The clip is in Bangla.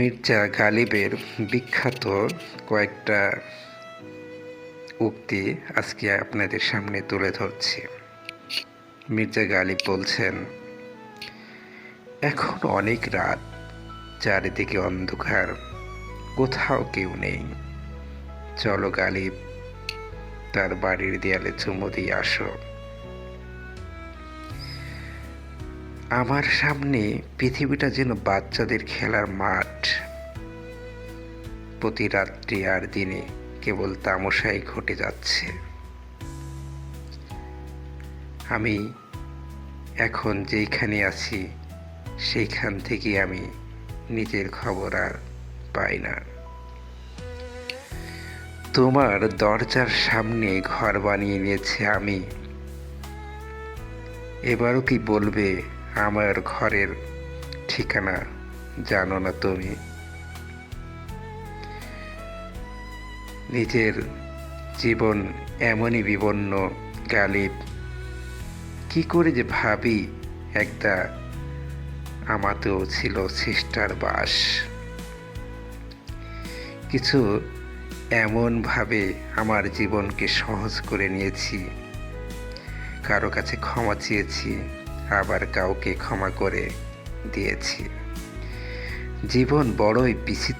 মির্জা গালিবের বিখ্যাত কয়েকটা উক্তি আজকে আপনাদের সামনে তুলে ধরছি। মির্জা গালিব বলছেন, এখন অনেক রাত, চারিদিকে অন্ধকার, কোথাও কেউ নেই। চলো গালিব, তার বাড়ির দেয়ালে চুমু দিয়ে আসো। আমার সামনে পৃথিবীটা যেন বাচ্চাদের খেলার মাঠ। প্রতি রাত্রি আর দিনে কেবল তামশাই ঘটে যাচ্ছে। আমি এখন যেইখানে আছি, সেইখান থেকে আমি নিজের খবর আর পাই না। তোমার দরজার সামনে ঘর বানিয়ে নিয়েছে আমি। এবারও কি বলবে আমার ঘরের ঠিকানা জানো না তুমি? নিজের জীবন এমনই বিবন্ন গালিব। কি করে যে ভাবি একটা আমাতেও ছিল চেষ্টার বাস। কিছু এমনভাবে আমার জীবনকে সহজ করে নিয়েছি, কারও কাছে ক্ষমা চেয়েছি আবার কাউকে ক্ষমা করে দিয়েছি। জীবন বড়ই বিচিত্র।